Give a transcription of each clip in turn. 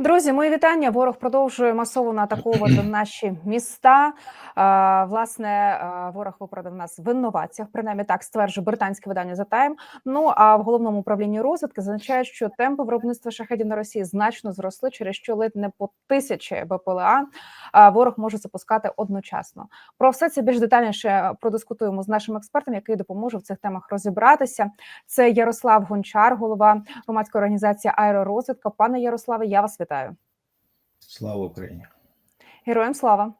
Друзі, мої вітання. Ворог продовжує масово атакувати наші міста. А, власне, ворог виправдав нас в винуватцях. Принаймні так стверджує британське видання The Time. Ну а в головному управлінні розвідки зазначають, що темпи виробництва шахедів на Росії значно зросли, через що ледь не по тисячі БПЛА ворог може запускати одночасно. Про все це більш детальніше продискутуємо з нашим експертом, який допоможе в цих темах розібратися. Це Ярослав Гончар, голова громадської організації Аеророзвідка. Пане Ярославе, я вас вітаю. Слава Україні! Героям слава.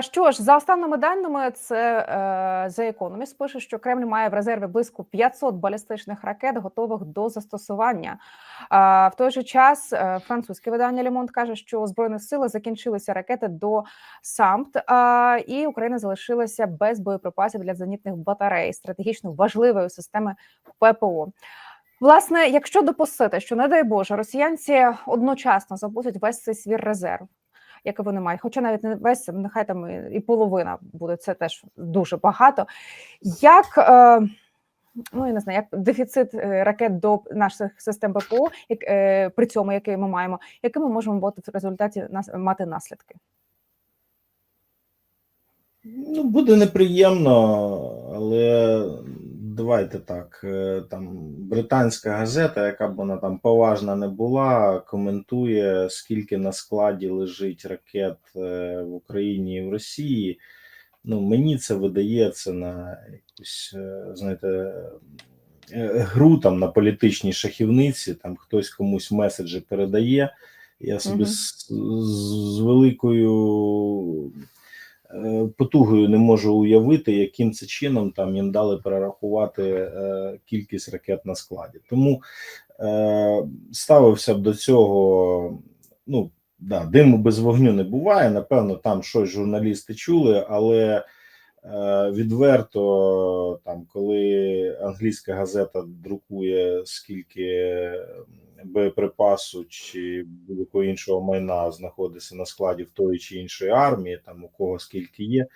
Що ж, за останніми даними, це е, The Economist пише, що Кремль має в резерві близько 500 балістичних ракет, готових до застосування. В той же час е, французьке видання Лемонт каже, що у збройних сили закінчилися ракети до Сампт, і Україна залишилася без боєприпасів для зенітних батарей, стратегічно важливої системи ППО. Власне, якщо допустити, що не дай Боже, росіянці одночасно запустять весь цей свій резерв, який вони мають, хоча навіть не весь нехай там і половина буде це теж дуже багато. Як е, ну я не знаю, як дефіцит е, ракет до наших систем ППО, як е, при цьому, який ми маємо, якими можемо бути в результаті нас мати наслідки? Ну, буде неприємно, але давайте так. е, Там британська газета, яка б вона там поважна не була, коментує, скільки на складі лежить ракет е, в Україні і в Росії. Ну, мені це видається на якусь, е, знаєте, гру там на політичній шахівниці, там хтось комусь меседжі передає. Я собі Мгм. з, з великою потугою не можу уявити, яким це чином там їм дали перерахувати е, кількість ракет на складі. Тому е, ставився б до цього. Ну да, диму без вогню не буває. Напевно, там щось журналісти чули, але е, відверто, там, коли англійська газета друкує скільки боєприпасу чи будь-якого іншого майна знаходиться на складі в тої чи іншої армії, там у кого скільки є.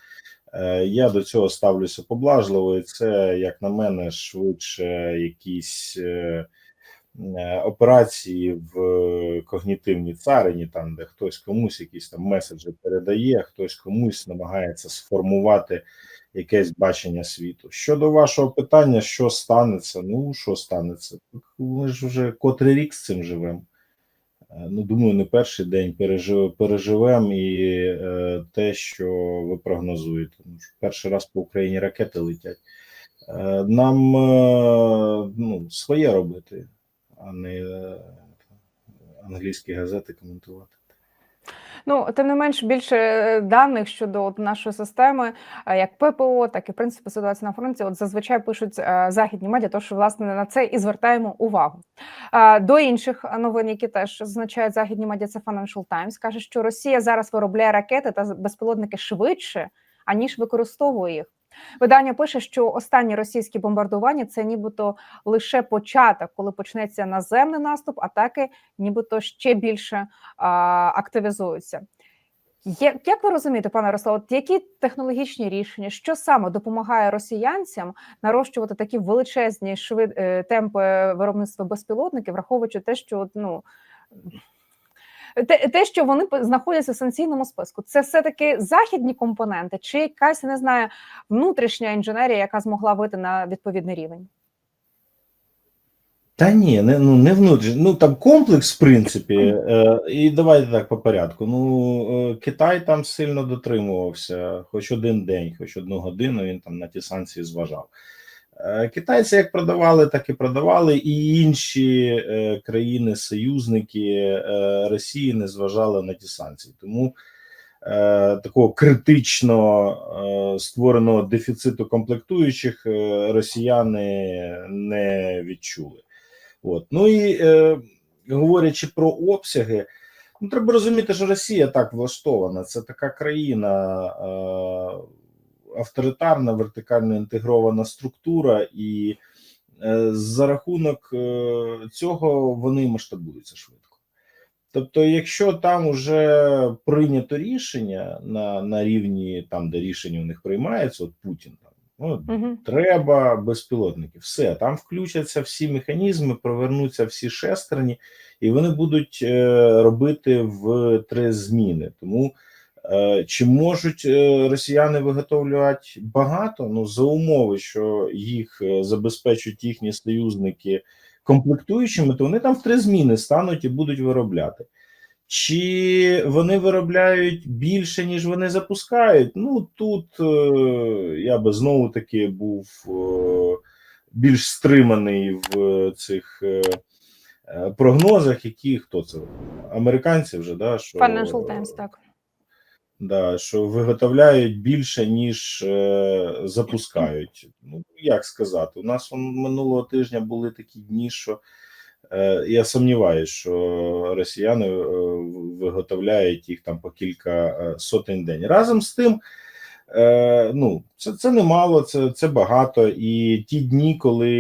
Е, Я до цього ставлюся поблажливо, і це, як на мене, швидше якісь е, е, операції в когнітивній царині, там де хтось комусь якісь там меседжі передає, хтось комусь намагається сформувати якесь бачення світу. Щодо вашого питання, що станеться? Ну що станеться? Ми ж вже котрий рік з цим живемо. Е, Ну, думаю, не перший день пережив, переживемо і е, те, що ви прогнозуєте. Перший раз по Україні ракети летять. Е, нам е, ну, своє робити, а не е, англійські газети коментувати. Ну, тим не менш, більше е, даних щодо от нашої системи, е, як ППО, так і в принципі ситуація на фронті. От зазвичай пишуть е, західні медіа, тож власне на це і звертаємо увагу. До інших новин, які теж зазначають західні медіа, це Financial Times, каже, що Росія зараз виробляє ракети та безпілотники швидше, аніж використовує їх. Видання пише, що останні російські бомбардування це нібито лише початок, коли почнеться наземний наступ, атаки нібито ще більше а, активізуються. Як, ви розумієте, пане Ярослав, от які технологічні рішення, що саме допомагає росіянцям нарощувати такі величезні швид, е, темпи виробництва безпілотників, враховуючи те, що ну. Те, те, що вони знаходяться в санкційному списку, це все-таки західні компоненти, чи якась не знаю внутрішня інженерія, яка змогла вийти на відповідний рівень? Та ні, не, ну, не внутрішньо. Ну там комплекс, в принципі, е, і давайте так по порядку. Ну, е, Китай там сильно дотримувався, хоч один день, хоч одну годину він там на ті санкції зважав. Е, Китайці як продавали, так і продавали, і інші е, країни-союзники е, Росії не зважали на ті санкції. Тому такого критично створеного дефіциту комплектуючих росіяни не відчули. От. Ну і говорячи про обсяги, ну треба розуміти, що Росія так влаштована. Це така країна авторитарна, вертикально інтегрована структура, і е, за рахунок е, цього вони масштабуються швидко. Тобто, якщо там вже прийнято рішення на на рівні там, де рішення у них приймаються, от Путін там Ну, Мгм. Треба безпілотники. Все там включаться всі механізми, провернуться всі шестерні, і вони будуть е, робити в три зміни. Тому чи можуть е, росіяни виготовлювати багато? Ну за умови, що їх е, забезпечують їхні союзники комплектуючими, то вони там в три зміни стануть і будуть виробляти. Чи вони виробляють більше, ніж вони запускають? Ну тут е, я би знову таки був е, більш стриманий в цих е, е, прогнозах, які хто це? Американці вже, да, що, Financial Times, так. Да, що виготовляють більше, ніж е, запускають. Ну, як сказати, у нас минулого тижня були такі дні, що Е, Я сумніваюся, що росіяни е, виготовляють їх там по кілька е, сотень день. Разом з тим, е, ну це це немало, це це багато. І ті дні, коли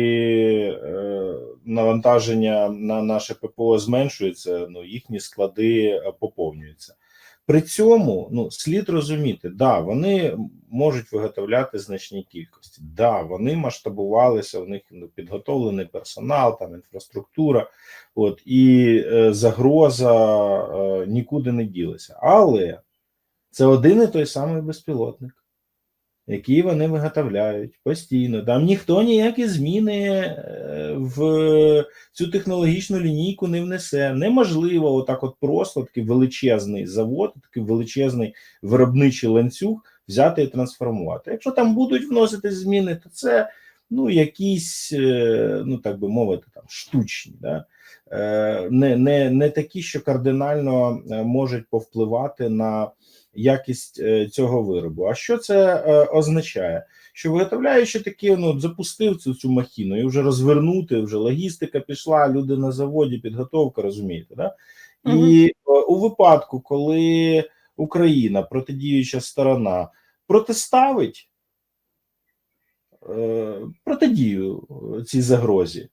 е, навантаження на наше ППО зменшується, ну їхні склади е, поповнюються. При цьому ну слід розуміти, да, вони можуть виготовляти значні кількості. Да, вони масштабувалися, у них ну, підготовлений персонал, там інфраструктура, от і е, загроза е, нікуди не ділася. Але це один і той самий безпілотник, який вони виготовляють постійно. Там ніхто ніякі зміни е, в цю технологічну лінійку не внесе. Неможливо, отак, от просто такий величезний завод, такий величезний виробничий ланцюг взяти і трансформувати. Якщо там будуть вносити зміни, то це ну якісь, е, ну так би мовити, там штучні, да? Е, не, не, не такі, що кардинально е, можуть повпливати на якість е, цього виробу. А що це означає? Що виготовляючи такі, ну запустив цю цю махіну і вже розвернути, вже логістика пішла, люди на заводі, підготовка, розумієте, да? І е, у випадку, коли Україна, протидіюча сторона, протиставить протидію цій загрозі,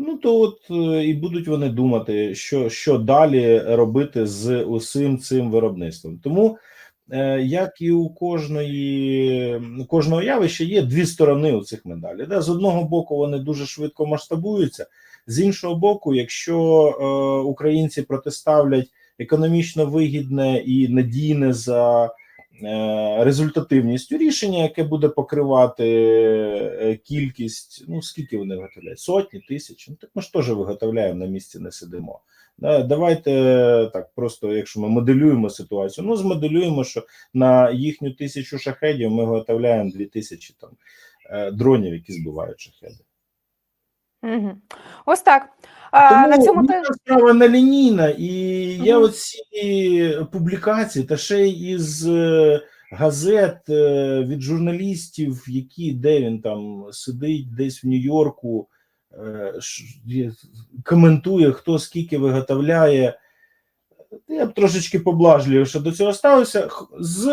ну то от е, і будуть вони думати, що, що далі робити з усім цим виробництвом. Тому, е, як і у кожної кожного явища, є дві сторони у цих медалей. Да? З одного боку, вони дуже швидко масштабуються, з іншого боку, якщо е, українці протиставлять економічно вигідне і надійне за результативністю рішення, яке буде покривати е, кількість, ну скільки вони виготовляють? Сотні, тисячі. Ну так ми ж теж виготовляємо на місці, не сидимо. Давайте так, просто якщо ми моделюємо ситуацію, ну змоделюємо, що на їхню тисячу шахедів ми виготовляємо дві тисячі там е, дронів, які збивають шахеди. Угу. Ось так. А, Тому на цьому теж справа нелінійна, і угу. я оці публікації, та ще із е, газет е, від журналістів, які де він там сидить, десь в Нью-Йорку, е, коментує, хто скільки виготовляє. Я б трошечки поблажливіше до цього ставився з,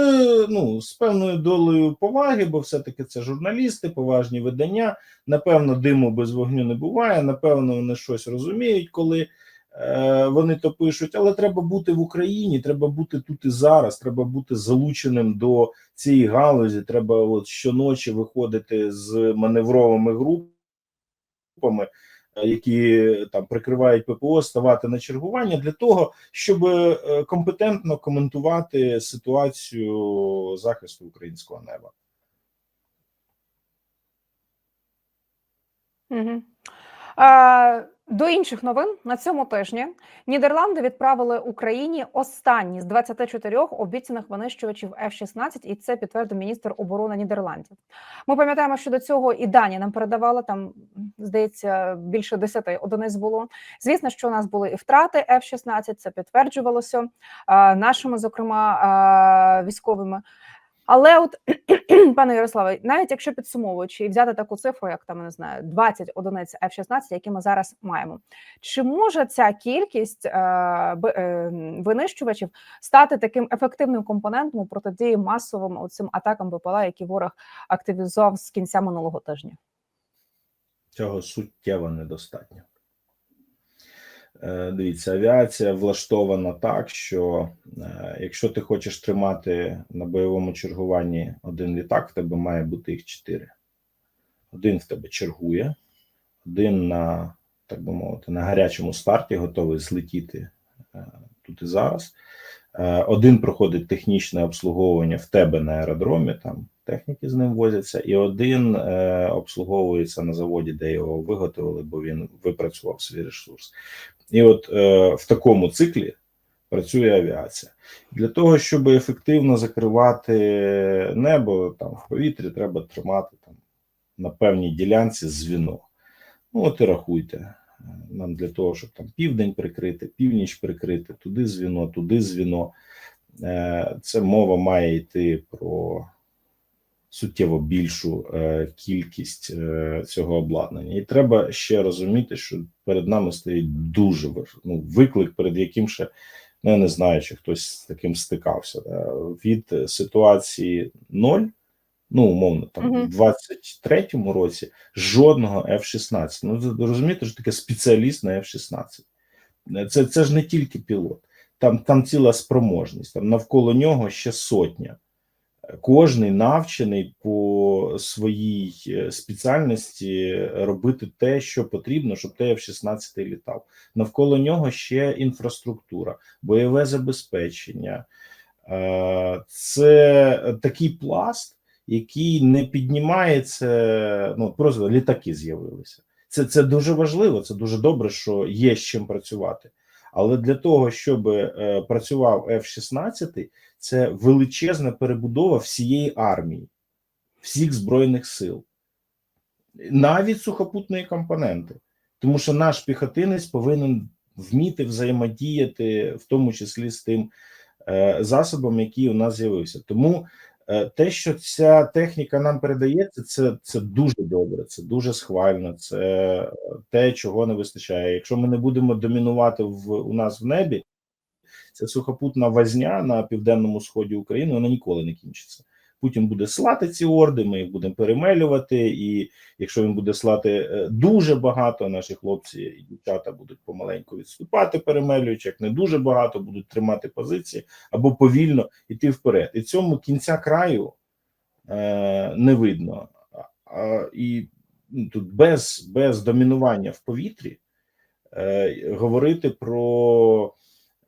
ну, з певною долею поваги, бо все-таки це журналісти, поважні видання. Напевно, диму без вогню не буває. Напевно, вони щось розуміють, коли е, вони то пишуть. Але треба бути в Україні, треба бути тут і зараз. Треба бути залученим до цієї галузі. Треба от щоночі виходити з маневровими групами. Які там прикривають ППО, ставати на чергування для того, щоб е, компетентно коментувати ситуацію захисту українського неба. Угу. До інших новин на цьому тижні Нідерланди відправили Україні останні з 24 обіцяних винищувачів F-16, і це підтвердив міністр оборони Нідерландів. Ми пам'ятаємо, що до цього і Дані нам передавала там, здається, більше 10 одиниць було. Звісно, що у нас були і втрати F-16, це підтверджувалося нашими, зокрема, військовими. Але от, пане Ярославе, навіть якщо підсумовуючи і взяти таку цифру, як там не знаю, 20 одиниць F-16, які ми зараз маємо, чи може ця кількість е, е, винищувачів стати таким ефективним компонентом у протидії масовим цим атакам БПЛА, які ворог активізував з кінця минулого тижня? Цього суттєво недостатньо. Е, Дивіться, авіація влаштована так, що е, якщо ти хочеш тримати на бойовому чергуванні один літак, в тебе має бути їх чотири. один в тебе чергує, один на, так би мовити, на гарячому старті готовий злетіти е, тут і зараз. Один проходить технічне обслуговування в тебе на аеродромі, там техніки з ним возяться, і один е, обслуговується на заводі, де його виготовили, бо він випрацював свій ресурс. І от е, в такому циклі працює авіація. Для того, щоб ефективно закривати небо там в повітрі, треба тримати там на певній ділянці звіно. Ну, от і рахуйте. Нам для того, щоб там південь прикрити, північ прикрити, туди звіно, туди звіно. Е, Це мова має йти про суттєво більшу е, кількість е, цього обладнання. І треба ще розуміти, що перед нами стоїть дуже ну, виклик, перед яким ще ну, я не знаю, чи хтось з таким стикався. Да? Від ситуації ноль, ну умовно, там Мгм. в 23-му році жодного F-16. Ну розумієте, що таке спеціаліст на F-16. Це, це ж не тільки пілот, там, там ціла спроможність, там навколо нього ще сотня. Кожний навчений по своїй е, спеціальності робити те, що потрібно, щоб той F-16 літав. Навколо нього ще інфраструктура, бойове забезпечення. Е, Це такий пласт, який не піднімається. Ну просто літаки з'явилися. Це, це дуже важливо, це дуже добре, що є з чим працювати. Але для того, щоб е, працював F-16, це величезна перебудова всієї армії, всіх збройних сил, навіть сухопутної компоненти. Тому що наш піхотинець повинен вміти взаємодіяти, в тому числі з тим е, засобом, який у нас з'явився. Тому те, що ця техніка нам передається, це, це дуже добре, це дуже схвально, це е, те, чого не вистачає. Якщо ми не будемо домінувати в у нас в небі, це сухопутна возня на південному сході України, вона ніколи не кінчиться. Путін буде слати ці орди, ми їх будемо перемелювати, і якщо він буде слати е, дуже багато, наші хлопці і дівчата будуть помаленьку відступати, перемелюючи, як не дуже багато, будуть тримати позиції або повільно йти вперед. І цьому кінця краю е, не видно. А, і ну, тут без, без домінування в повітрі е, говорити про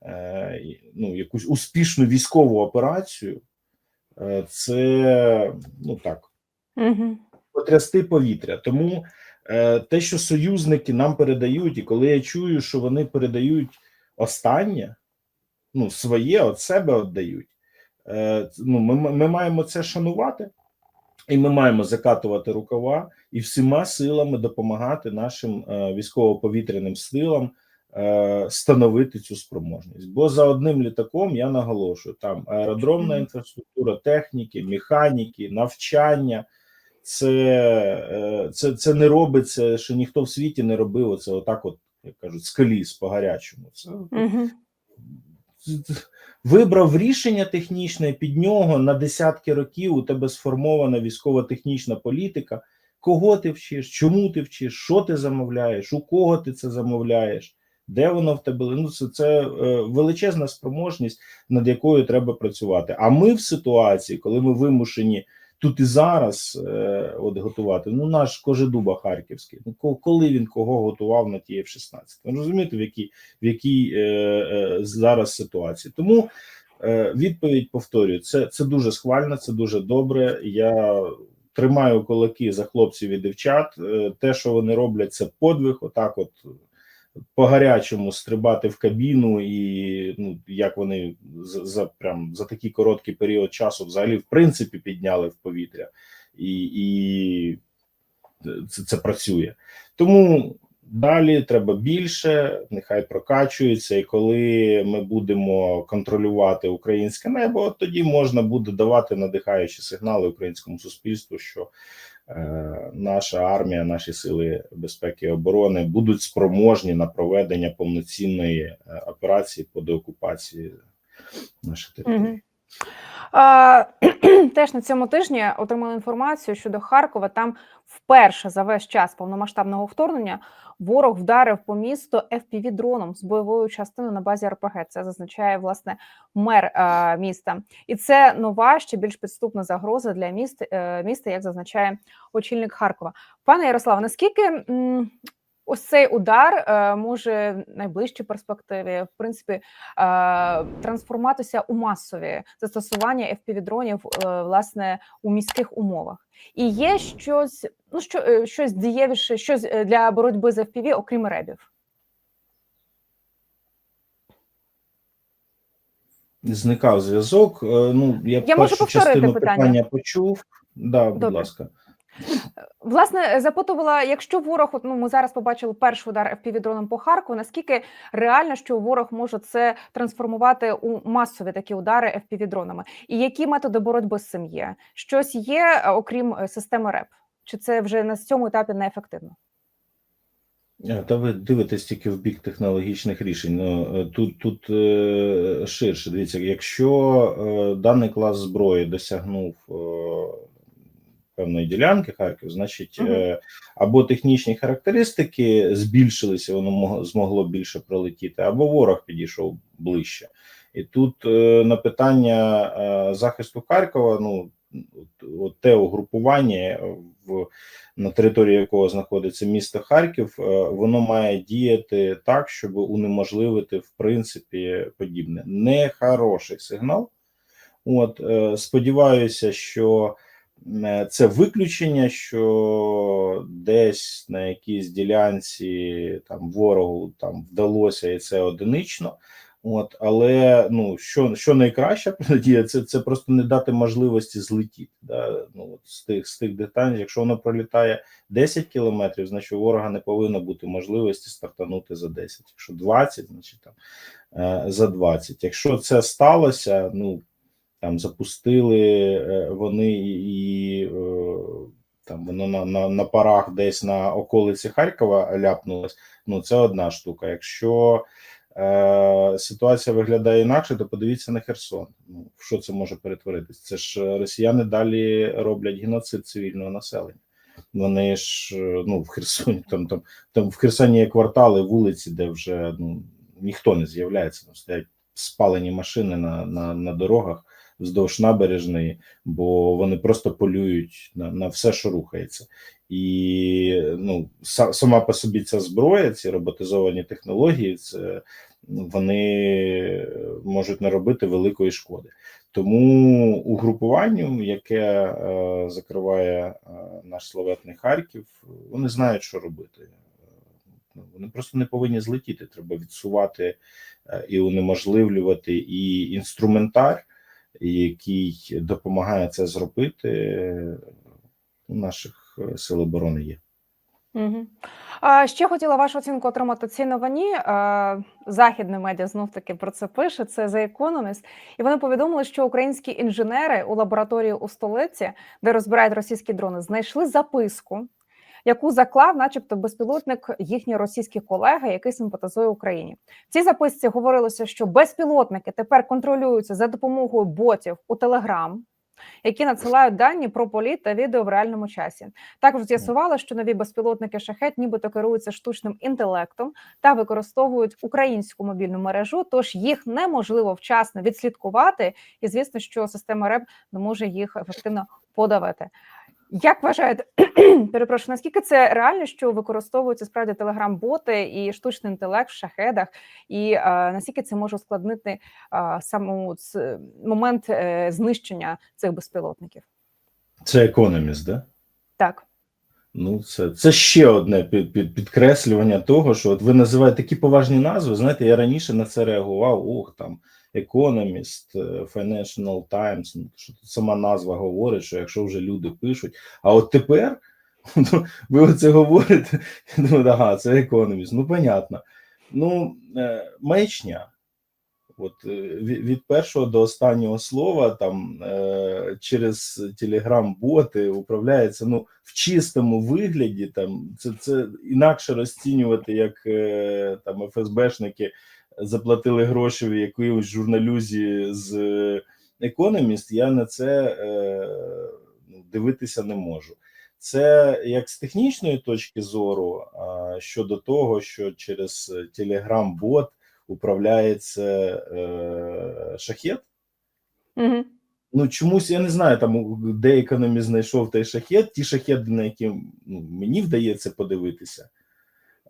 е, ну, якусь успішну військову операцію, це ну так, Угу. потрясти повітря. Тому е, те, що союзники нам передають, і коли я чую, що вони передають останнє, ну, своє від себе віддають, е, ну, ми, ми маємо це шанувати. І ми маємо закатувати рукава і всіма силами допомагати нашим е, військово-повітряним силам е, становити цю спроможність. Бо за одним літаком я наголошую: там аеродромна інфраструктура, техніки, механіки, навчання. Це, е, це, це не робиться, що ніхто в світі не робив оце отак, от як кажуть, з коліс по гарячому. Це Угу. вибрав рішення технічне під нього на десятки років. У тебе сформована військово-технічна політика. Кого ти вчиш, чому ти вчиш, що ти замовляєш, у кого ти це замовляєш, де воно в тебе? Ну це, це е, величезна спроможність, над якою треба працювати. А ми в ситуації, коли ми вимушені тут і зараз е, от готувати. Ну, наш Кожедуба Харківський. Ну коли він кого готував на ті F-16? Ви розумієте, в якій в якій е, е, зараз ситуації? Тому е, відповідь повторюю: це, це дуже схвально, це дуже добре. Я тримаю кулаки за хлопців і дівчат. Е, те, що вони роблять, це подвиг. Отак, от по гарячому стрибати в кабіну, і ну як вони за, за прям за такий короткий період часу, взагалі, в принципі, підняли в повітря, і, і це, це працює. Тому далі треба більше, нехай прокачується, і коли ми будемо контролювати українське небо, тоді можна буде давати надихаючі сигнали українському суспільству, що е, наша армія, наші сили безпеки і оборони будуть спроможні на проведення повноцінної е, операції по деокупації нашої території. Теж на цьому тижні отримали інформацію щодо Харкова. Там Вперше за весь час повномасштабного вторгнення ворог вдарив по місту fpv дроном з бойовою частиною на базі РПГ. Це зазначає власне мер е, міста, і це нова ще більш підступна загроза для міст, е, міста, як зазначає очільник Харкова. Пане Ярославе, наскільки м, ось цей удар е, може в найближчій перспективі, в принципі, е, трансформуватися у масові застосування fpv дронів е, власне у міських умовах? І є щось, ну що е, щось дієвіше, щось для боротьби з FPV, окрім ребів. Зникав зв'язок. Ну, я, Я можу першу повторити частину питання. питання почув. Да, будь Добре. ласка. Власне, запитувала, якщо ворог, ну ми зараз побачили перший удар fpv дроном по Харкову, наскільки реально, що ворог може це трансформувати у масові такі удари fpv дронами? І які методи боротьби з цим є? Щось є, е, окрім е, системи РЕП? Чи це вже на цьому етапі неефективно? Е, Та ви дивитесь тільки в бік технологічних рішень. Ну, тут тут ширше. Дивіться, якщо даний клас зброї досягнув певної ділянки Харків, значить е, або технічні характеристики збільшилися, воно змогло більше пролетіти, або ворог підійшов ближче. І тут е, на питання е, захисту Харкова, ну от, те угрупування в на території якого знаходиться місто Харків, воно має діяти так, щоб унеможливити в принципі подібне. Не хороший сигнал. От сподіваюся, що це виключення, що десь на якійсь ділянці там ворогу там вдалося, і це одинично. От, але ну що, що найкраща надія, це, це просто не дати можливості злетіти. Да? Ну, от з тих з тих деталей, якщо воно пролітає 10 кілометрів, значить ворога не повинно бути можливості стартанути за 10. Якщо 20, значить там е, за 20. Якщо це сталося, ну там запустили е, вони і е, там воно на, на, на парах десь на околиці Харкова ляпнулось. Ну це одна штука. Якщо е, ситуація виглядає інакше, то подивіться на Херсон. Ну в що це може перетворитись? Це ж е, росіяни далі роблять геноцид цивільного населення. Вони ж ну в Херсоні, там там там в Херсоні є квартали, вулиці, де вже ну ніхто не з'являється. Там стоять спалені машини на, на, на дорогах вздовж набережної, бо вони просто полюють на, на все, що рухається. І ну, са- сама по собі ця зброя, ці роботизовані технології, це вони можуть наробити великої шкоди. Тому угрупуванню, яке е, закриває е, наш славетний Харків, вони знають, що робити. Ну, Вони просто не повинні злетіти. Треба відсувати е, і унеможливлювати і інструментар, який допомагає це зробити. У наших е, сил оборони є. Угу. А, ще хотіла вашу оцінку отримати ці новині. Західне медіа знов таки про це пише. Це The Economist. І вони повідомили, що українські інженери у лабораторії у столиці, де розбирають російські дрони, знайшли записку, яку заклав, начебто, безпілотник їхній російський колега, який симпатизує Україні. В цій записці говорилося, що безпілотники тепер контролюються за допомогою ботів у Телеграм. Які надсилають дані про політ та відео в реальному часі, також з'ясували, що нові безпілотники шахет, нібито керуються штучним інтелектом та використовують українську мобільну мережу, тож їх неможливо вчасно відслідкувати, і звісно, що система РЕБ не може їх ефективно подавити. Як вважаєте, перепрошую, наскільки це реально, що використовуються справді телеграм-боти і штучний інтелект в шахедах, і е, наскільки це може ускладнити е, саму ц- момент е, знищення цих безпілотників? Це економіст, да? Так. Ну, це, це ще одне під, під, підкреслювання того, що от ви називаєте такі поважні назви. Знаєте, я раніше на це реагував. Ох, там Economist, е, Financial Times, ну, що сама назва говорить, що якщо вже люди пишуть, а от тепер ви оце говорите, я думаю, ага, це Economist, ну понятно. Ну, е, маячня. От е, від, першого до останнього слова там через телеграм-боти управляється ну в чистому вигляді. Там це, це інакше розцінювати, як там ФСБшники заплатили гроші в якоїсь журналюзі з Economist, Я на це е, ну, дивитися не можу. Це як з технічної точки зору щодо того, що через Telegram-бот управляється е, шахет. Угу. Ну, чомусь я не знаю, там де економіст знайшов той шахет, ті шахеди, на які ну, мені вдається подивитися.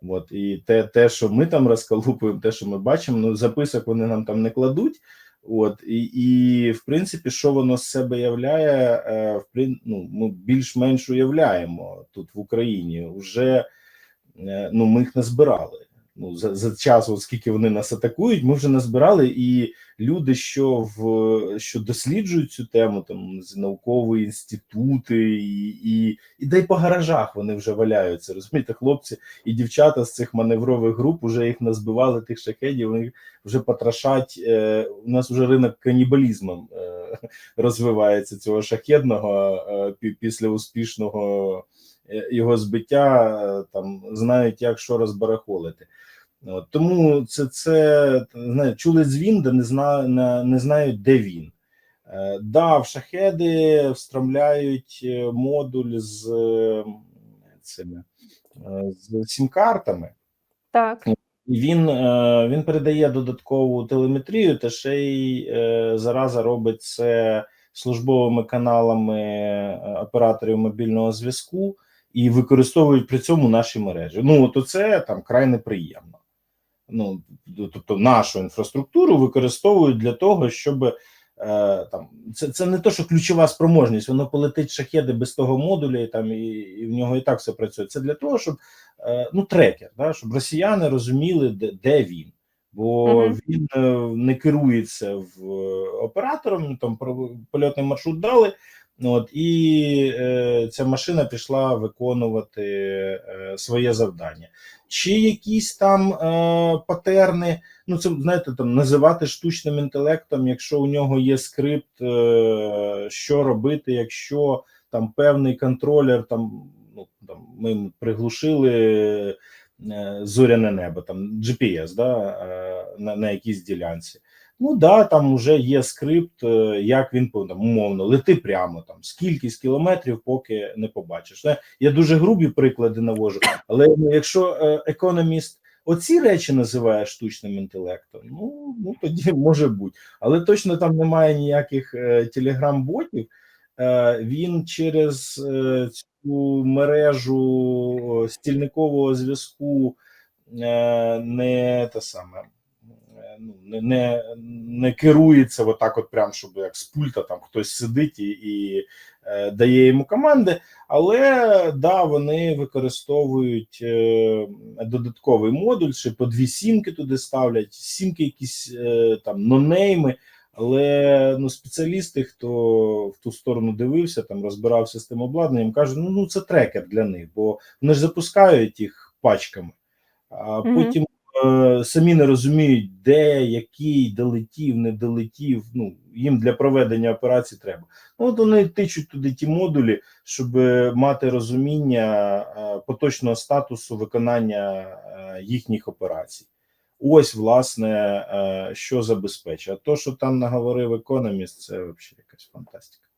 От, і те, те, що ми там розколупуємо, те, що ми бачимо, ну записок вони нам там не кладуть. От, і, і в принципі, що воно з себе являє, е, в прин- ну, ми більш-менш уявляємо тут в Україні. Вже е, ну, ми їх не збирали. Ну, за, за час, от вони нас атакують, ми вже назбирали, і люди, що в що досліджують цю тему, там наукові інститути, і, і, і дай по гаражах вони вже валяються. Розумієте, хлопці і дівчата з цих маневрових груп вже їх назбивали тих шахедів, вони вже потрошать. Е, у нас вже ринок канібалізмом е, розвивається цього шахедного е, після успішного його збиття. Там знають, як що розбарахолити. От, тому це, це знає, чули дзвін, де не, зна, не, знають, де він. Е, да, в шахеди встромляють е, модуль з цими е, з сім-картами. Так. І він, е, він передає додаткову телеметрію, та ще й зараза робить це службовими каналами операторів мобільного зв'язку і використовують при цьому наші мережі. Ну, то це там край неприємно. Ну, тобто, нашу інфраструктуру використовують для того, щоб е, там це, це не то, що ключова спроможність, воно полетить шахеди без того модуля, і там і, і в нього і так все працює. Це для того, щоб е, ну трекер, да, щоб росіяни розуміли, де, де він. Бо Мгм. він е, не керується в оператором, там про- польотний маршрут дали. Ну, От і е, ця машина пішла виконувати е, своє завдання. Чи якісь там е, патерни, ну це знаєте, там називати штучним інтелектом, якщо у нього є скрипт, е, що робити, якщо там певний контролер, там ну там ми приглушили е, зоряне небо, там GPS, да, е, на, на якійсь ділянці. Ну да, там вже є скрипт, е, як він там, умовно лети прямо там скількись кілометрів, поки не побачиш. Я дуже грубі приклади навожу, але ну, якщо е, економіст оці речі називає штучним інтелектом, ну, ну тоді може бути. Але точно там немає ніяких е, телеграм-ботів. Він через цю мережу стільникового зв'язку не те саме. Ну, не, не, не керується отак, от прям, щоб як з пульта там хтось сидить і, і е, дає йому команди, але да, вони використовують е, додатковий модуль, ще по дві сімки туди ставлять, сімки якісь е, там нонейми. Але ну, спеціалісти, хто в ту сторону дивився, там розбирався з тим обладнанням, кажуть, ну, ну це трекер для них, бо вони ж запускають їх пачками, а потім е, самі не розуміють, де, який, долетів, не долетів. Ну, їм для проведення операції треба. Ну, от вони тичуть туди ті модулі, щоб е, мати розуміння е, поточного статусу виконання їхніх операцій. Ось, власне, що забезпечує. А то, що там наговорив економіст, це взагалі якась фантастика.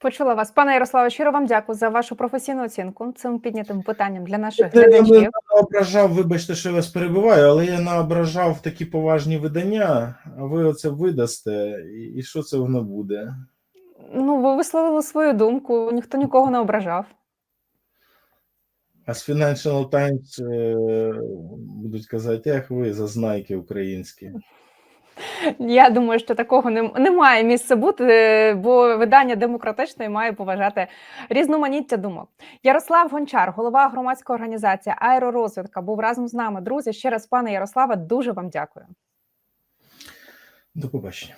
Почула вас, пане Ярославе. Щиро вам дякую за вашу професійну оцінку цим піднятим питанням для наших я глядачів. не ображав, вибачте, що я вас перебиваю, але я наображав такі поважні видання, а ви оце видасте, і, що це воно буде? Ну, ви висловили свою думку, ніхто нікого не ображав. А з Financial Times е, будуть казати, ах ви зазнайки українські. Я думаю, що такого не, не має місця бути, бо видання демократичне має поважати різноманіття думок. Ярослав Гончар, голова громадської організації Аеророзвідка, був разом з нами. Друзі, ще раз, пане Ярославе, дуже вам дякую. До побачення.